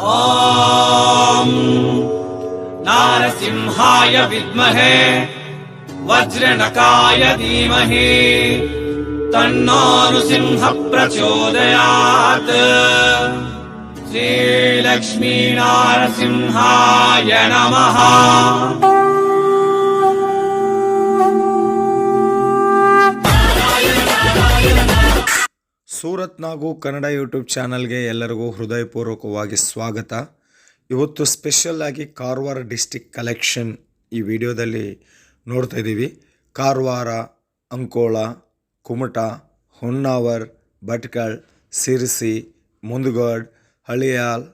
ॐ नारसिंहाय विद्महे वज्रनकाय धीमहि तन्नो नृसिंह प्रचोदयात् श्रीलक्ष्मीनारसिंहाय नमः ಸೂರತ್ ನಾಗು ಕನ್ನಡ ಯೂಟ್ಯೂಬ್ ಚಾನಲ್ಗೆ ಎಲ್ಲರಿಗೂ ಹೃದಯಪೂರ್ವಕವಾಗಿ ಸ್ವಾಗತ. ಇವತ್ತು ಸ್ಪೆಷಲ್ ಆಗಿ ಕಾರವಾರ ಡಿಸ್ಟಿಕ್ ಕಲೆಕ್ಷನ್ ಈ ವಿಡಿಯೋದಲ್ಲಿ ನೋಡ್ತಾ ಇದ್ದೀವಿ. ಕಾರವಾರ ಅಂಕೋಳ ಕುಮಟ, ಹೊನ್ನಾವರ್, ಭಟ್ಕಳ್, ಸಿರ್ಸಿ, ಮುಂದಗಡ್ ಹಳಿಯಾಲ್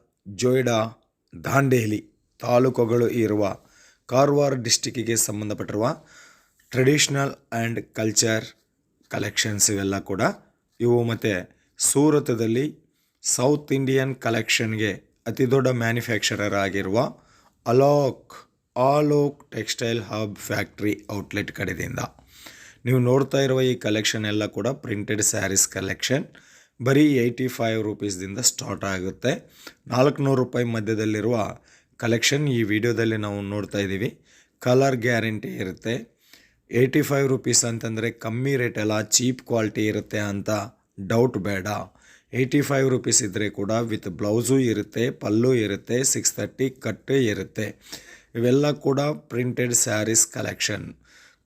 ಜೋಯ್ಡಾ, ದಾಂಡೇಲಿ ತಾಲೂಕುಗಳು ಇರುವ ಕಾರವಾರ ಡಿಸ್ಟಿಕ್ಕಿಗೆ ಸಂಬಂಧಪಟ್ಟಿರುವ ಟ್ರೆಡಿಷ್ನಲ್ ಆ್ಯಂಡ್ ಕಲ್ಚರ್ ಕಲೆಕ್ಷನ್ಸ್ ಇವೆಲ್ಲ ಕೂಡ ಇವು ಮತ್ತು ಸೂರತದಲ್ಲಿ ಸೌತ್ ಇಂಡಿಯನ್ ಕಲೆಕ್ಷನ್ಗೆ ಅತಿ ದೊಡ್ಡ ಮ್ಯಾನುಫ್ಯಾಕ್ಚರರ್ ಆಗಿರುವ Alok Alok textile hub factory outlet ಕಡೆಯಿಂದ. ನೀವು ನೋಡ್ತಾ ಇರುವ ಈ ಕಲೆಕ್ಷನ್ ಎಲ್ಲ ಕೂಡ ಪ್ರಿಂಟೆಡ್ ಸ್ಯಾರೀಸ್ ಕಲೆಕ್ಷನ್ ಬರೀ ಏಯ್ಟಿ ಫೈವ್ ರುಪೀಸ್ದಿಂದ ಸ್ಟಾರ್ಟ್ ಆಗುತ್ತೆ. ನಾಲ್ಕುನೂರು ರೂಪಾಯಿ ಮಧ್ಯದಲ್ಲಿರುವ ಕಲೆಕ್ಷನ್ ಈ ವಿಡಿಯೋದಲ್ಲಿ ನಾವು ನೋಡ್ತಾ ಇದ್ದೀವಿ. ಕಲರ್ ಗ್ಯಾರಂಟಿ ಇರುತ್ತೆ. ಏಯ್ಟಿ ಫೈವ್ ರುಪೀಸ್ ಅಂತಂದರೆ ಕಮ್ಮಿ ರೇಟೆಲ್ಲ ಚೀಪ್ ಕ್ವಾಲಿಟಿ ಇರುತ್ತೆ ಅಂತ ಡೌಟ್ ಬೇಡ. ಏಯ್ಟಿ ಫೈವ್ ರುಪೀಸ್ ಇದ್ದರೆ ಕೂಡ ವಿತ್ ಬ್ಲೌಸು ಇರುತ್ತೆ, ಪಲ್ಲು ಇರುತ್ತೆ ಸಿಕ್ಸ್ ತರ್ಟಿ ಕಟ್ಟು ಇರುತ್ತೆ. ಇವೆಲ್ಲ ಕೂಡ ಪ್ರಿಂಟೆಡ್ ಸ್ಯಾರೀಸ್ ಕಲೆಕ್ಷನ್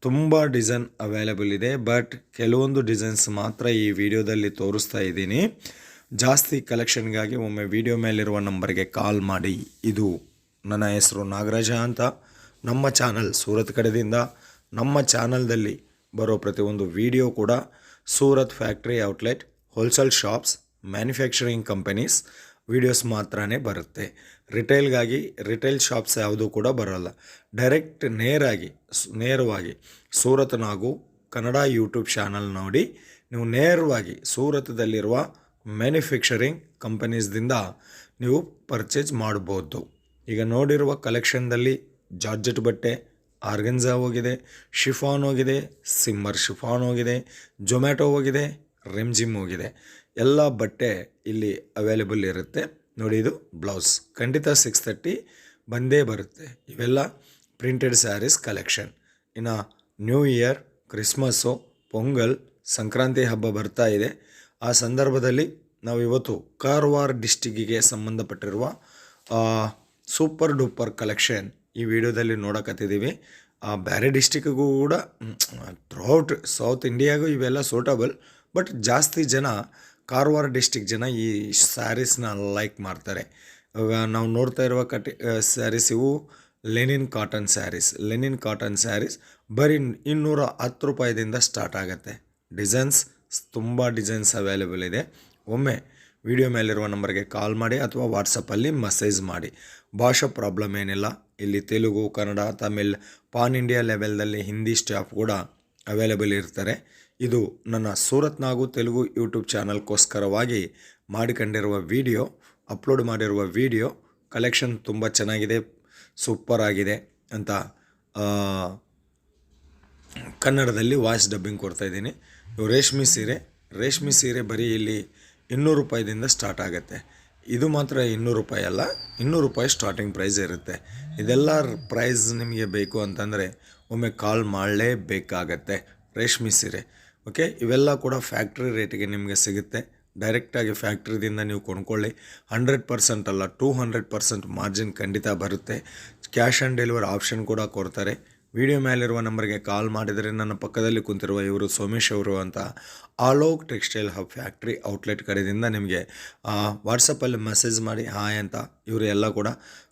ತುಂಬ ಡಿಸೈನ್ ಅವೈಲೇಬಲ್ ಇದೆ ಬಟ್ ಕೆಲವೊಂದು ಡಿಸೈನ್ಸ್ ಮಾತ್ರ ಈ ವಿಡಿಯೋದಲ್ಲಿ ತೋರಿಸ್ತಾ ಇದ್ದೀನಿ. ಜಾಸ್ತಿ ಕಲೆಕ್ಷನ್ಗಾಗಿ ಒಮ್ಮೆ ವಿಡಿಯೋ ಮೇಲಿರುವ ನಂಬರ್ಗೆ ಕಾಲ್ ಮಾಡಿ. ಇದು ನನ್ನ ಹೆಸರು ನಾಗರಾಜ ಅಂತ. ನಮ್ಮ ಚಾನಲ್ ಸೂರತ್ ಕಡೆದಿಂದ ನಮ್ಮ ಚಾನಲ್ದಲ್ಲಿ ಬರೋ ಪ್ರತಿಯೊಂದು ವಿಡಿಯೋ ಕೂಡ Surat factory outlet, wholesale shops, manufacturing companies videos ಮಾತ್ರನೇ ಬರುತ್ತೆ. ರಿಟೇಲ್ಗಾಗಿ, ರಿಟೇಲ್ ಶಾಪ್ಸ್ ಯಾವುದೂ ಕೂಡ ಬರೋಲ್ಲ. ಡೈರೆಕ್ಟ್ ನೇರಾಗಿ ನೇರವಾಗಿ ಸೂರತ್ ನಾಗು ಕನ್ನಡ ಯೂಟ್ಯೂಬ್ ಚಾನಲ್ ನೋಡಿ, ನೀವು ನೇರವಾಗಿ ಸೂರತದಲ್ಲಿರುವ ಮ್ಯಾನುಫ್ಯಾಕ್ಚರಿಂಗ್ ಕಂಪನೀಸ್ದಿಂದ ನೀವು ಪರ್ಚೇಸ್ ಮಾಡ್ಬೋದು. ಈಗ ನೋಡಿರುವ ಕಲೆಕ್ಷನ್ದಲ್ಲಿ ಜಾರ್ಜೆಟ್ ಬಟ್ಟೆ ಆರ್ಗನ್ಜಾ ಹೋಗಿದೆ, ಶಿಫಾನ್ ಹೋಗಿದೆ, ಸಿಮ್ಮರ್ ಶಿಫಾನ್ ಹೋಗಿದೆ, ಜೊಮ್ಯಾಟೊ ಹೋಗಿದೆ, ರೆಮ್ಜಿಮ್ ಹೋಗಿದೆ. ಎಲ್ಲ ಬಟ್ಟೆ ಇಲ್ಲಿ ಅವೈಲೇಬಲ್ ಇರುತ್ತೆ. ನೋಡಿ ಇದು ಬ್ಲೌಸ್. ಖಂಡಿತ ಸಿಕ್ಸ್ ತರ್ಟಿ ಬಂದೇ ಬರುತ್ತೆ. ಇವೆಲ್ಲ ಪ್ರಿಂಟೆಡ್ ಸ್ಯಾರೀಸ್ ಕಲೆಕ್ಷನ್ ಇನ್ನು new year Christmas Pongal, Sankranti ಹಬ್ಬ ಬರ್ತಾ ಇದೆ. ಆ ಸಂದರ್ಭದಲ್ಲಿ ನಾವು ಇವತ್ತು ಕಾರವಾರ ಡಿಸ್ಟಿಕ್ಕಿಗೆ ಸಂಬಂಧಪಟ್ಟಿರುವ ಸೂಪರ್ ಡೂಪರ್ ಕಲೆಕ್ಷನ್ ಈ ವಿಡಿಯೋದಲ್ಲಿ ನೋಡೋಕತ್ತಿದ್ದೀವಿ. ಆ ಬೇರೆ ಡಿಸ್ಟಿಕ್ಕಿಗೂ ಕೂಡ ಥ್ರೂಔಟ್ ಸೌತ್ ಇಂಡಿಯಾಗೂ ಇವೆಲ್ಲ ಸೂಟಬಲ್ ಬಟ್ ಜಾಸ್ತಿ ಜನ ಕಾರವಾರ ಡಿಸ್ಟಿಕ್ ಜನ ಈ ಸ್ಯಾರೀಸ್ನ ಲೈಕ್ ಮಾಡ್ತಾರೆ. ಇವಾಗ ನಾವು ನೋಡ್ತಾ ಇರುವ ಕಟಿ ಸ್ಯಾರೀಸ್ ಇವು linen cotton saris linen cotton saris ಬರೀ ಇನ್ನೂರ ಹತ್ತು ರೂಪಾಯಿದಿಂದ ಸ್ಟಾರ್ಟ್ ಆಗುತ್ತೆ. ಡಿಸೈನ್ಸ್ ತುಂಬ ಡಿಸೈನ್ಸ್ ಅವೈಲೇಬಲ್ ಇದೆ. ಒಮ್ಮೆ ವಿಡಿಯೋ ಮೇಲಿರುವ ನಂಬರ್ಗೆ ಕಾಲ್ ಮಾಡಿ ಅಥವಾ ವಾಟ್ಸಪ್ಪಲ್ಲಿ ಮೆಸೇಜ್ ಮಾಡಿ. ಭಾಷಾ ಪ್ರಾಬ್ಲಮ್ ಏನಿಲ್ಲ. ಇಲ್ಲಿ ತೆಲುಗು, ಕನ್ನಡ, ತಮಿಳ್, ಪಾನ್ ಇಂಡಿಯಾ ಲೆವೆಲ್ದಲ್ಲಿ ಹಿಂದಿ ಸ್ಟಾಫ್ ಕೂಡ ಅವೈಲೇಬಲ್ ಇರ್ತಾರೆ. ಇದು ನನ್ನ ಸೂರತ್ ನಾಗು ತೆಲುಗು ಯೂಟ್ಯೂಬ್ ಚಾನಲ್ಗೋಸ್ಕರವಾಗಿ ಮಾಡಿಕೊಂಡಿರುವ ವಿಡಿಯೋ. ಅಪ್ಲೋಡ್ ಮಾಡಿರುವ ವಿಡಿಯೋ. ಕಲೆಕ್ಷನ್ ತುಂಬ ಚೆನ್ನಾಗಿದೆ, ಸೂಪರ್ ಆಗಿದೆ ಅಂತ ಕನ್ನಡದಲ್ಲಿ ವಾಯ್ಸ್ ಡಬ್ಬಿಂಗ್ ಕೊಡ್ತಾ ಇದ್ದೀನಿ. ಇವು ರೇಷ್ಮೆ ಸೀರೆ. ರೇಷ್ಮೆ ಸೀರೆ ಬರೀ ಇಲ್ಲಿ ಇನ್ನೂರು ರೂಪಾಯಿದಿಂದ ಸ್ಟಾರ್ಟ್ ಆಗುತ್ತೆ. ಇದು ಮಾತ್ರ ಇನ್ನೂರು ರೂಪಾಯಿ ಅಲ್ಲ, ಇನ್ನೂರು ರೂಪಾಯಿ ಸ್ಟಾರ್ಟಿಂಗ್ ಪ್ರೈಸ್ ಇರುತ್ತೆ. ಇದೆಲ್ಲ ಪ್ರೈಸ್ ನಿಮಗೆ ಬೇಕು ಅಂತಂದರೆ ಒಮ್ಮೆ ಕಾಲ್ ಮಾಡಲೇಬೇಕಾಗತ್ತೆ. ರೇಷ್ಮೆ ಸೀರೆ ಓಕೆ ಇವೆಲ್ಲ ಕೂಡ ಫ್ಯಾಕ್ಟ್ರಿ ರೇಟಿಗೆ ನಿಮಗೆ ಸಿಗುತ್ತೆ. ಡೈರೆಕ್ಟಾಗಿ ಫ್ಯಾಕ್ಟ್ರಿದಿಂದ ನೀವು ಕೊಂಡ್ಕೊಳ್ಳಿ. ಹಂಡ್ರೆಡ್ ಪರ್ಸೆಂಟ್ ಅಲ್ಲ ಟೂ ಹಂಡ್ರೆಡ್ ಪರ್ಸೆಂಟ್ ಮಾರ್ಜಿನ್ ಖಂಡಿತ ಬರುತ್ತೆ. ಕ್ಯಾಶ್ ಆನ್ ಡೆಲಿವರಿ ಆಪ್ಷನ್ ಕೂಡ ಕೊಡ್ತಾರೆ. ವಿಡಿಯೋ ಮೇಲಿರುವ ನಂಬರ್ಗೆ ಕಾಲ್ ಮಾಡಿದರೆ ನನ್ನ ಪಕ್ಕದಲ್ಲಿ ಕುಂತಿರುವ ಇವರು ಸೋಮೇಶ್ ಅವರು ಅಂತ Alok textile hub factory outlet ಕಡೆಯಿಂದ ನಿಮಗೆ ವಾಟ್ಸಪ್ಪಲ್ಲಿ ಮೆಸೇಜ್ ಮಾಡಿ ಹಾಯ್ ಅಂತ ಇವರು ಎಲ್ಲ ಕೂಡ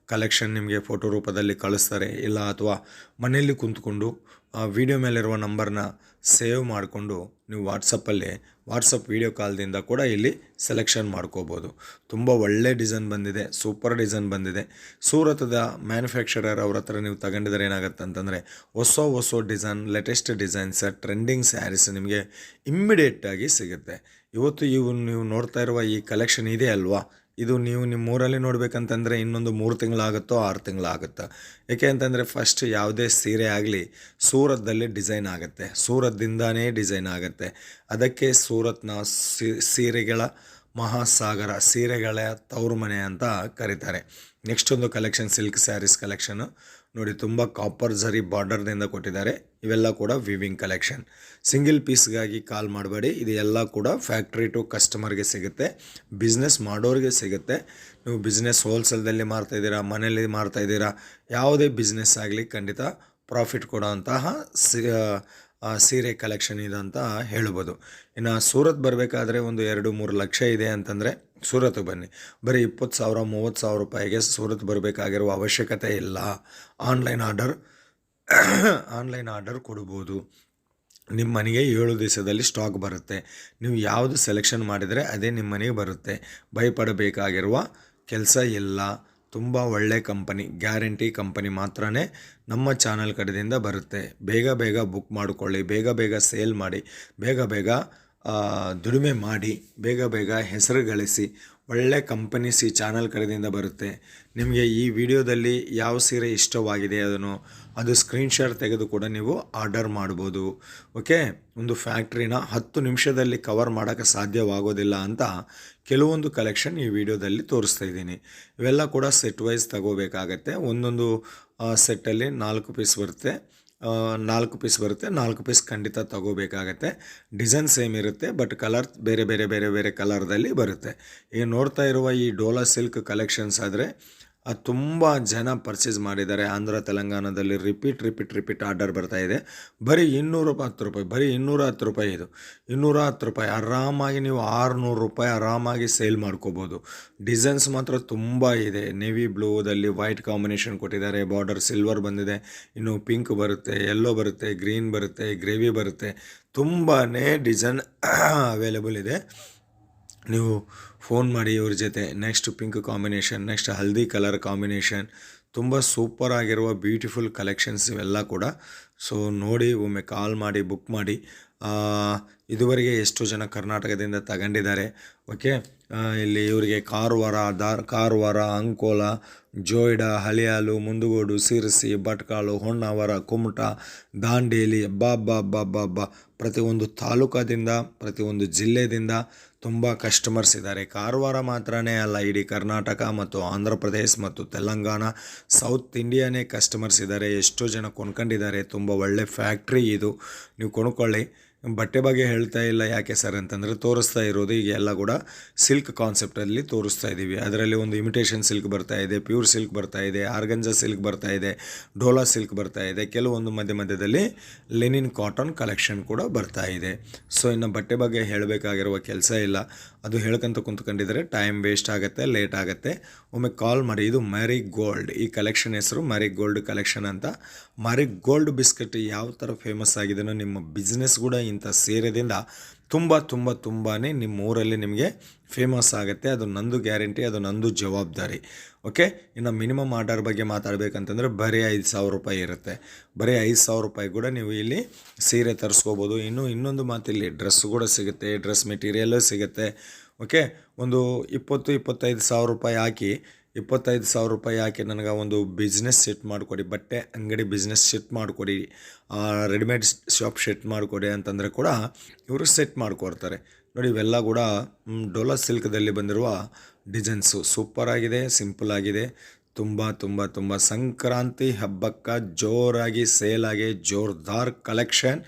ಕಲೆಕ್ಷನ್ ನಿಮಗೆ ಫೋಟೋ ರೂಪದಲ್ಲಿ ಕಳಿಸ್ತಾರೆ. ಇಲ್ಲ ಅಥವಾ ಮನೆಯಲ್ಲಿ ಕುಂತ್ಕೊಂಡು, ಆ, ವಿಡಿಯೋ ಮೇಲಿರುವ ನಂಬರ್ನ ಸೇವ್ ಮಾಡಿಕೊಂಡು ನೀವು ವಾಟ್ಸಪ್ಪಲ್ಲಿ ವಾಟ್ಸಪ್ ವಿಡಿಯೋ ಕಾಲ್ದಿಂದ ಕೂಡ ಇಲ್ಲಿ ಸೆಲೆಕ್ಷನ್ ಮಾಡ್ಕೋಬೋದು. ತುಂಬ ಒಳ್ಳೆ ಡಿಸೈನ್ ಬಂದಿದೆ, ಸೂಪರ್ ಡಿಸೈನ್ ಬಂದಿದೆ. ಸೂರತದ ಮ್ಯಾನುಫ್ಯಾಕ್ಚರರ್ ಅವ್ರ ಹತ್ರ ನೀವು ತಗೊಂಡಿದ್ರೆ ಏನಾಗುತ್ತೆ ಅಂತಂದರೆ ಹೊಸ ಹೊಸ design latest designs trending sarees ನಿಮಗೆ ಇಮ್ಮಿಡಿಯೇಟಾಗಿ ಸಿಗುತ್ತೆ. ಇವತ್ತು ಇವು ನೀವು ನೋಡ್ತಾ ಇರುವ ಈ ಕಲೆಕ್ಷನ್ ಇದೆ ಅಲ್ವಾ? ಇದು ನೀವು ನಿಮ್ಮ ಊರಲ್ಲಿ ನೋಡಬೇಕಂತಂದರೆ ಇನ್ನೊಂದು ಮೂರು ತಿಂಗಳಾಗುತ್ತೋ ಆರು ತಿಂಗಳಾಗುತ್ತೋ? ಏಕೆ ಅಂತಂದರೆ ಫಸ್ಟ್ ಯಾವುದೇ ಸೀರೆ ಆಗಲಿ ಸೂರತ್ದಲ್ಲಿ ಡಿಸೈನ್ ಆಗುತ್ತೆ. ಸೂರತ್ದಿಂದಾನೇ ಡಿಸೈನ್ ಆಗುತ್ತೆ. ಅದಕ್ಕೆ ಸೂರತ್ನ ಸೀರೆಗಳ ಮಹಾಸಾಗರ, ಸೀರೆಗಳ ತವರು ಮನೆ ಅಂತ ಕರೀತಾರೆ. ನೆಕ್ಸ್ಟ್ ಒಂದು ಕಲೆಕ್ಷನ್ ಸಿಲ್ಕ್ ಸ್ಯಾರೀಸ್ ಕಲೆಕ್ಷನ್ ನೋಡಿ, ತುಂಬ ಕಾಪರ್ ಝರಿ ಬಾರ್ಡರ್ನಿಂದ ಕೊಟ್ಟಿದ್ದಾರೆ. ಇವೆಲ್ಲ ಕೂಡ ವಿವಿಂಗ್ ಕಲೆಕ್ಷನ್ ಸಿಂಗಲ್ ಪೀಸ್ಗಾಗಿ ಕಾಲ್ ಮಾಡಬೇಡಿ. ಇದು ಎಲ್ಲ ಕೂಡ ಫ್ಯಾಕ್ಟ್ರಿ ಟು ಕಸ್ಟಮರ್ಗೆ ಸಿಗುತ್ತೆ. ಬಿಸ್ನೆಸ್ ಮಾಡೋರಿಗೆ ಸಿಗುತ್ತೆ. ನೀವು ಬಿಸ್ನೆಸ್ ಹೋಲ್ಸೇಲ್ದಲ್ಲಿ ಮಾರ್ತಾ ಇದ್ದೀರಾ ಮನೇಲಿ ಮಾರ್ತಾ ಇದ್ದೀರಾ, ಯಾವುದೇ ಬಿಸ್ನೆಸ್ ಆಗಲಿ ಖಂಡಿತ ಪ್ರಾಫಿಟ್ ಕೊಡೋಂತಹ ಸಿ ಸೀರೆ ಕಲೆಕ್ಷನ್ ಇದೆ ಅಂತ ಹೇಳ್ಬೋದು. ಇನ್ನು ಸೂರತ್ ಬರಬೇಕಾದ್ರೆ ಒಂದು ಎರಡು ಮೂರು ಲಕ್ಷ ಇದೆ ಅಂತಂದರೆ ಸೂರತ್ಗೆ ಬನ್ನಿ. ಬರೀ ಇಪ್ಪತ್ತು ಸಾವಿರ, ಮೂವತ್ತು ಸಾವಿರ ರೂಪಾಯಿಗೆ ಸೂರತ್ ಬರಬೇಕಾಗಿರುವ ಅವಶ್ಯಕತೆ ಇಲ್ಲ. ಆನ್ಲೈನ್ ಆರ್ಡರ್ ಆನ್ಲೈನ್ ಆರ್ಡರ್ ಕೊಡ್ಬೋದು. ನಿಮ್ಮ ಮನೆಗೆ ಏಳು ದಿವಸದಲ್ಲಿ ಸ್ಟಾಕ್ ಬರುತ್ತೆ. ನೀವು ಯಾವುದು ಸೆಲೆಕ್ಷನ್ ಮಾಡಿದರೆ ಅದೇ ನಿಮ್ಮ ಮನೆಗೆ ಬರುತ್ತೆ. ಭಯಪಡಬೇಕಾಗಿರುವ ಕೆಲಸ ಇಲ್ಲ. ತುಂಬ ಒಳ್ಳೆ ಕಂಪನಿ, ಗ್ಯಾರಂಟಿ ಕಂಪನಿ ಮಾತ್ರನೇ ನಮ್ಮ ಚಾನಲ್ ಕಡೆಯಿಂದ ಬರುತ್ತೆ. ಬೇಗ ಬೇಗ ಬುಕ್ ಮಾಡಿಕೊಳ್ಳಿ, ಬೇಗ ಬೇಗ ಸೇಲ್ ಮಾಡಿ, ಬೇಗ ಬೇಗ ದುಡಿಮೆ ಮಾಡಿ, ಬೇಗ ಬೇಗ ಹೆಸರು ಗಳಿಸಿ ಒಳ್ಳೆ ಕಂಪನೀಸ್ ಈ ಚಾನಲ್ ಕಡೆಯಿಂದ ಬರುತ್ತೆ. ನಿಮಗೆ ಈ ವಿಡಿಯೋದಲ್ಲಿ ಯಾವ ಸೀರೆ ಇಷ್ಟವಾಗಿದೆ ಅದನ್ನು ಅದು ಸ್ಕ್ರೀನ್ಶಾಟ್ ತೆಗೆದು ಕೂಡ ನೀವು ಆರ್ಡರ್ ಮಾಡ್ಬೋದು. ಓಕೆ ಒಂದು ಫ್ಯಾಕ್ಟ್ರಿನ ಹತ್ತು ನಿಮಿಷದಲ್ಲಿ ಕವರ್ ಮಾಡೋಕ್ಕೆ ಸಾಧ್ಯವಾಗೋದಿಲ್ಲ ಅಂತ ಕೆಲವೊಂದು ಕಲೆಕ್ಷನ್ ಈ ವಿಡಿಯೋದಲ್ಲಿ ತೋರಿಸ್ತಾ ಇದ್ದೀನಿ. ಇವೆಲ್ಲ ಕೂಡ ಸೆಟ್ ವೈಸ್ ತಗೋಬೇಕಾಗತ್ತೆ. ಒಂದೊಂದು ಸೆಟ್ಟಲ್ಲಿ ನಾಲ್ಕು ಪೀಸ್ ಬರುತ್ತೆ. ನಾಲ್ಕು ಪೀಸ್ ಬರುತ್ತೆ. ನಾಲ್ಕು ಪೀಸ್ ಖಂಡಿತ ತಗೋಬೇಕಾಗತ್ತೆ. ಡಿಸೈನ್ ಸೇಮ್ ಇರುತ್ತೆ ಬಟ್ ಕಲರ್ ಬೇರೆ ಬೇರೆ ಬೇರೆ ಬೇರೆ ಕಲರ್ದಲ್ಲಿ ಬರುತ್ತೆ. ಈಗ ನೋಡ್ತಾ ಇರುವ ಈ ಡೋಲಾ ಸಿಲ್ಕ್ ಕಲೆಕ್ಷನ್ಸ್ ಆದರೆ ಅದು ತುಂಬ ಜನ ಪರ್ಚೇಸ್ ಮಾಡಿದ್ದಾರೆ. ಆಂಧ್ರ, ತೆಲಂಗಾಣದಲ್ಲಿ ರಿಪೀಟ್ ರಿಪೀಟ್ ರಿಪೀಟ್ ಆರ್ಡರ್ ಬರ್ತಾ ಇದೆ. ಬರೀ ಇನ್ನೂರ ಹತ್ತು ರೂಪಾಯಿ, ಬರೀ ಇನ್ನೂರ ಹತ್ತು ರೂಪಾಯಿ ಇದು. ಇನ್ನೂರ ಹತ್ತು ರೂಪಾಯಿ. ಆರಾಮಾಗಿ ನೀವು ಆರುನೂರು ರೂಪಾಯಿ ಆರಾಮಾಗಿ ಸೇಲ್ ಮಾಡ್ಕೋಬೋದು. ಡಿಸೈನ್ಸ್ ಮಾತ್ರ ತುಂಬ ಇದೆ. ನೇವಿ ಬ್ಲೂದಲ್ಲಿ ವೈಟ್ ಕಾಂಬಿನೇಷನ್ ಕೊಟ್ಟಿದ್ದಾರೆ. ಬಾರ್ಡರ್ ಸಿಲ್ವರ್ ಬಂದಿದೆ. ಇನ್ನು ಪಿಂಕ್ ಬರುತ್ತೆ ಯೆಲ್ಲೋ ಬರುತ್ತೆ ಗ್ರೀನ್ ಬರುತ್ತೆ ಗ್ರೇವಿ ಬರುತ್ತೆ. ತುಂಬಾ ಡಿಸೈನ್ ಅವೈಲೇಬಲ್ ಇದೆ. ನೀವು ಫೋನ್ ಮಾಡಿ ಇವ್ರ ಜೊತೆ. Next pink combination next haldi colour combination ತುಂಬ ಸೂಪರ್ ಆಗಿರುವ ಬ್ಯೂಟಿಫುಲ್ ಕಲೆಕ್ಷನ್ಸ್ ಇವೆಲ್ಲ ಕೂಡ. ಸೊ ನೋಡಿ, ಒಮ್ಮೆ ಕಾಲ್ ಮಾಡಿ ಬುಕ್ ಮಾಡಿ. ಇದುವರೆಗೆ ಎಷ್ಟು ಜನ ಕರ್ನಾಟಕದಿಂದ ತಗೊಂಡಿದ್ದಾರೆ. ಓಕೆ ಇಲ್ಲಿ ಇವರಿಗೆ ಕಾರವಾರ, ದಾರ್, ಕಾರವಾರ, ಅಂಕೋಲ, ಜೋಯ್ಡಾ ಹಳಿಯಾಲು ಮುಂದುಗೋಡು, ಸಿರಸಿ, ಭಟ್ಕಾಳು, ಹೊನ್ನಾವರ, ಕುಮಟ, ದಾಂಡೇಲಿ ಅಬ್ಬಾ ಅಬ್ಬಾ ಬಾ. ಪ್ರತಿಯೊಂದು ತಾಲೂಕಾದಿಂದ, ಪ್ರತಿಯೊಂದು ಜಿಲ್ಲೆದಿಂದ ತುಂಬ ಕಸ್ಟಮರ್ಸ್ ಇದ್ದಾರೆ. ಕಾರವಾರ ಮಾತ್ರನೇ ಅಲ್ಲ, ಇಡೀ ಕರ್ನಾಟಕ ಮತ್ತು ಆಂಧ್ರ ಪ್ರದೇಶ್ ಮತ್ತು ತೆಲಂಗಾಣ ಸೌತ್ ಇಂಡಿಯಾನೇ ಕಸ್ಟಮರ್ಸ್ ಇದ್ದಾರೆ. ಎಷ್ಟೋ ಜನ ಕೊಂಡ್ಕೊಂಡಿದ್ದಾರೆ. ತುಂಬ ಒಳ್ಳೆ ಫ್ಯಾಕ್ಟ್ರಿ ಇದು. ನೀವು ಕೊಂಡ್ಕೊಳ್ಳಿ. ಬಟ್ಟೆ ಬಗ್ಗೆ ಹೇಳ್ತಾ ಇಲ್ಲ ಯಾಕೆ ಸರ್ ಅಂತಂದರೆ ತೋರಿಸ್ತಾ ಇರೋದು ಈಗ ಎಲ್ಲ ಕೂಡ ಸಿಲ್ಕ್ ಕಾನ್ಸೆಪ್ಟಲ್ಲಿ ತೋರಿಸ್ತಾ ಇದ್ದೀವಿ ಅದರಲ್ಲಿ ಒಂದು ಇಮಿಟೇಷನ್ ಸಿಲ್ಕ್ ಬರ್ತಾ ಇದೆ ಪ್ಯೂರ್ ಸಿಲ್ಕ್ ಬರ್ತಾ ಇದೆ ಆರ್ಗಂಜಾ ಸಿಲ್ಕ್ ಬರ್ತಾ ಇದೆ ಡೋಲಾ ಸಿಲ್ಕ್ ಬರ್ತಾ ಇದೆ, ಕೆಲವೊಂದು ಮಧ್ಯ ಮಧ್ಯದಲ್ಲಿ ಲೆನಿನ್ ಕಾಟನ್ ಕಲೆಕ್ಷನ್ ಕೂಡ ಬರ್ತಾ ಇದೆ. ಸೊ ಇನ್ನು ಬಟ್ಟೆ ಬಗ್ಗೆ ಹೇಳಬೇಕಾಗಿರುವ ಕೆಲಸ ಇಲ್ಲ. ಅದು ಹೇಳ್ಕೊಂತ ಕುಂತ್ಕೊಂಡಿದ್ರೆ ಟೈಮ್ ವೇಸ್ಟ್ ಆಗುತ್ತೆ ಲೇಟ್ ಆಗುತ್ತೆ. ಒಮ್ಮೆ ಕಾಲ್ ಮಾಡಿ ಇದು ಮ್ಯಾರಿ ಗೋಲ್ಡ್ ಈ ಕಲೆಕ್ಷನ್ ಹೆಸರು ಮ್ಯಾರಿ ಗೋಲ್ಡ್ ಕಲೆಕ್ಷನ್ ಅಂತ. ಮ್ಯಾರಿ ಗೋಲ್ಡ್ ಬಿಸ್ಕೆಟ್ ಯಾವ ಥರ ಫೇಮಸ್ ಆಗಿದೆನೋ ನಿಮ್ಮ ಬಿಸ್ನೆಸ್ ಕೂಡ ಇಂಥ ಸೀರೆದಿಂದ ತುಂಬ ತುಂಬ ತುಂಬಾ ನಿಮ್ಮ ಊರಲ್ಲಿ ನಿಮಗೆ ಫೇಮಸ್ ಆಗುತ್ತೆ. ಅದು ನಂದು ಗ್ಯಾರಂಟಿ ಅದು ನಂದು ಜವಾಬ್ದಾರಿ. ಓಕೆ ಇನ್ನು ಮಿನಿಮಮ್ ಆರ್ಡರ್ ಬಗ್ಗೆ ಮಾತಾಡಬೇಕಂತಂದರೆ ಬರೀ ಐದು ಸಾವಿರ ರೂಪಾಯಿ ಇರುತ್ತೆ. ಬರೀ ಐದು ಸಾವಿರ ರೂಪಾಯಿ ಕೂಡ ನೀವು ಇಲ್ಲಿ ಸೀರೆ ತರಿಸ್ಕೋಬೋದು. ಇನ್ನು ಇನ್ನೊಂದು ಮಾತಿಲ್ಲಿ ಡ್ರೆಸ್ ಕೂಡ ಸಿಗುತ್ತೆ. ಡ್ರೆಸ್ ಮೆಟೀರಿಯಲ್ಲು ಸಿಗುತ್ತೆ. ಓಕೆ ಒಂದು ಇಪ್ಪತ್ತು, ಇಪ್ಪತ್ತೈದು ಸಾವಿರ ರೂಪಾಯಿ ಹಾಕಿ ಇಪ್ಪತ್ತೈದು ಸಾವಿರ ರೂಪಾಯಿ ಹಾಕಿ ನನಗೆ ಒಂದು ಬಿಸ್ನೆಸ್ ಸೆಟ್ ಮಾಡಿಕೊಡಿ. ಬಟ್ಟೆ, ಅಂಗಡಿ ಬಿಸ್ನೆಸ್ ಸೆಟ್ ಮಾಡಿಕೊಡಿ. ರೆಡಿಮೇಡ್ ಶಾಪ್ ಸೆಟ್ ಮಾಡಿಕೊಡಿ ಅಂತಂದರೆ ಕೂಡ ಇವರು ಸೆಟ್ ಮಾಡಿಕೊಡ್ತಾರೆ. ನೋಡಿ, ಇವೆಲ್ಲ ಕೂಡ ಡೊಲಾ ಸಿಲ್ಕ್ದಲ್ಲಿ ಬಂದಿರುವ ಡಿಸೈನ್ಸು ಸೂಪರ್ ಆಗಿದೆ ಸಿಂಪಲ್ ಆಗಿದೆ. ತುಂಬ ತುಂಬ ತುಂಬ ಸಂಕ್ರಾಂತಿ ಹಬ್ಬಕ್ಕೆ ಜೋರಾಗಿ ಸೇಲಾಗಿ ಜೋರ್ದಾರ್ ಕಲೆಕ್ಷನ್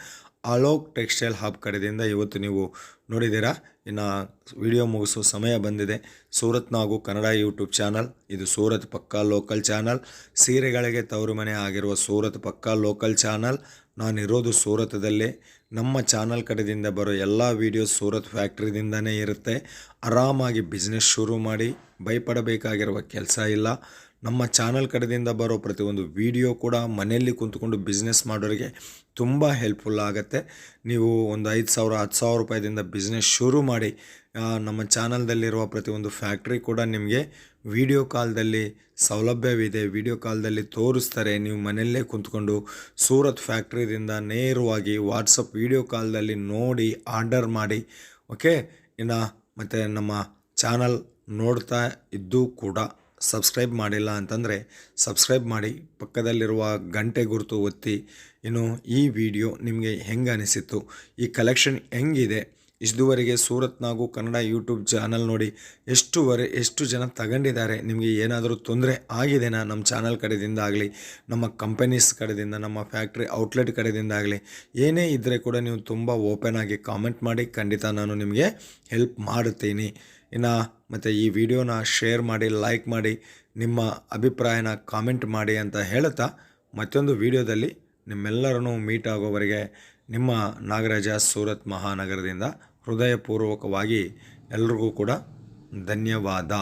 ಅಲೋಕ್ ಟೆಕ್ಸ್ಟೈಲ್ ಹಬ್ ಕಡೆಯಿಂದ ಇವತ್ತು ನೀವು ನೋಡಿದ್ದೀರಾ? ಇನ್ನು ವಿಡಿಯೋ ಮುಗಿಸೋ ಸಮಯ ಬಂದಿದೆ. ಸೂರತ್ ನಾಗು ಕನ್ನಡ ಯೂಟ್ಯೂಬ್ ಚಾನಲ್, ಇದು ಸೂರತ್ ಪಕ್ಕಾ ಲೋಕಲ್ ಚಾನಲ್. ಸೀರೆಗಳಿಗೆ ತವರು ಮನೆ ಆಗಿರುವ ಸೂರತ್ ಪಕ್ಕಾ ಲೋಕಲ್ ಚಾನಲ್, ನಾನಿರೋದು ಸೂರತದಲ್ಲೇ. ನಮ್ಮ ಚಾನಲ್ ಕಡೆದಿಂದ ಬರೋ ಎಲ್ಲ ವೀಡಿಯೋಸ್ ಸೂರತ್ ಫ್ಯಾಕ್ಟ್ರಿದಿಂದನೇ ಇರುತ್ತೆ. ಆರಾಮಾಗಿ ಬಿಸ್ನೆಸ್ ಶುರು ಮಾಡಿ, ಭಯಪಡಬೇಕಾಗಿರುವ ಕೆಲಸ ಇಲ್ಲ. ನಮ್ಮ ಚಾನಲ್ ಕಡೆಯಿಂದ ಬರೋ ಪ್ರತಿಯೊಂದು ವಿಡಿಯೋ ಕೂಡ ಮನೆಯಲ್ಲಿ ಕುಂತ್ಕೊಂಡು ಬಿಸ್ನೆಸ್ ಮಾಡೋರಿಗೆ ತುಂಬ ಹೆಲ್ಪ್ಫುಲ್ ಆಗುತ್ತೆ. ನೀವು ಒಂದು ಐದು ಸಾವಿರ, ಹತ್ತು ಸಾವಿರ ರೂಪಾಯಿದಿಂದ ಬಿಸ್ನೆಸ್ ಶುರು ಮಾಡಿ ನಮ್ಮ ಚಾನಲ್ದಲ್ಲಿರುವ ಪ್ರತಿಯೊಂದು ಫ್ಯಾಕ್ಟ್ರಿ ಕೂಡ ನಿಮಗೆ ವಿಡಿಯೋ ಕಾಲ್ದಲ್ಲಿ ಸೌಲಭ್ಯವಿದೆ. ವಿಡಿಯೋ ಕಾಲ್ದಲ್ಲಿ ತೋರಿಸ್ತಾರೆ. ನೀವು ಮನೆಯಲ್ಲೇ ಕುಂತ್ಕೊಂಡು ಸೂರತ್ ಫ್ಯಾಕ್ಟ್ರಿದಿಂದ ನೇರವಾಗಿ ವಾಟ್ಸಪ್ ವಿಡಿಯೋ ಕಾಲ್ದಲ್ಲಿ ನೋಡಿ ಆರ್ಡರ್ ಮಾಡಿ ಓಕೆ ಇನ್ನು ಮತ್ತು ನಮ್ಮ ಚಾನಲ್ ನೋಡ್ತಾ ಇದ್ದು ಕೂಡ. ಸಬ್ಸ್ಕ್ರೈಬ್ ಮಾಡಿಲ್ಲ ಅಂತಂದರೆ ಸಬ್ಸ್ಕ್ರೈಬ್ ಮಾಡಿ ಪಕ್ಕದಲ್ಲಿರುವ ಗಂಟೆ ಗುರುತು ಒತ್ತಿ. ಇನ್ನು ಈ ವಿಡಿಯೋ ನಿಮಗೆ ಹೆಂಗೆ ಅನಿಸಿತ್ತು? ಈ ಕಲೆಕ್ಷನ್ ಹೆಂಗಿದೆ? ಇದುವರೆಗೆ ಸೂರತ್ನಾಗು ಕನ್ನಡ ಯೂಟ್ಯೂಬ್ ಚಾನಲ್ ನೋಡಿ. ಎಷ್ಟುವರೆ, ಎಷ್ಟು ಜನ ತಗೊಂಡಿದ್ದಾರೆ? ನಿಮಗೆ ಏನಾದರೂ ತೊಂದರೆ ಆಗಿದೆನಾ ನಮ್ಮ ಚಾನಲ್ ಕಡೆಯಿಂದ ಆಗಲಿ ನಮ್ಮ ಕಂಪನೀಸ್ ಕಡೆಯಿಂದ ನಮ್ಮ ಫ್ಯಾಕ್ಟ್ರಿ ಔಟ್ಲೆಟ್ ಕಡೆಯಿಂದ ಆಗಲಿ ಏನೇ ಇದ್ದರೆ ಕೂಡ ನೀವು ತುಂಬ ಓಪನ್ ಆಗಿ ಕಾಮೆಂಟ್ ಮಾಡಿ. ಖಂಡಿತ ನಾನು ನಿಮಗೆ ಹೆಲ್ಪ್ ಮಾಡುತ್ತೀನಿ. ಇನ್ನು ಮತ್ತು ಈ ವಿಡಿಯೋನ ಶೇರ್ ಮಾಡಿ ಲೈಕ್ ಮಾಡಿ, ನಿಮ್ಮ ಅಭಿಪ್ರಾಯನ ಕಾಮೆಂಟ್ ಮಾಡಿ ಅಂತ ಹೇಳುತ್ತಾ ಮತ್ತೊಂದು ವಿಡಿಯೋದಲ್ಲಿ ನಿಮ್ಮೆಲ್ಲರನ್ನೂ ಮೀಟ್ ಆಗೋವರೆಗೆ ನಿಮ್ಮ ನಾಗರಾಜ ಸೂರತ್ ಮಹಾನಗರದಿಂದ ಹೃದಯಪೂರ್ವಕವಾಗಿ ಎಲ್ರಿಗೂ ಕೂಡ ಧನ್ಯವಾದ.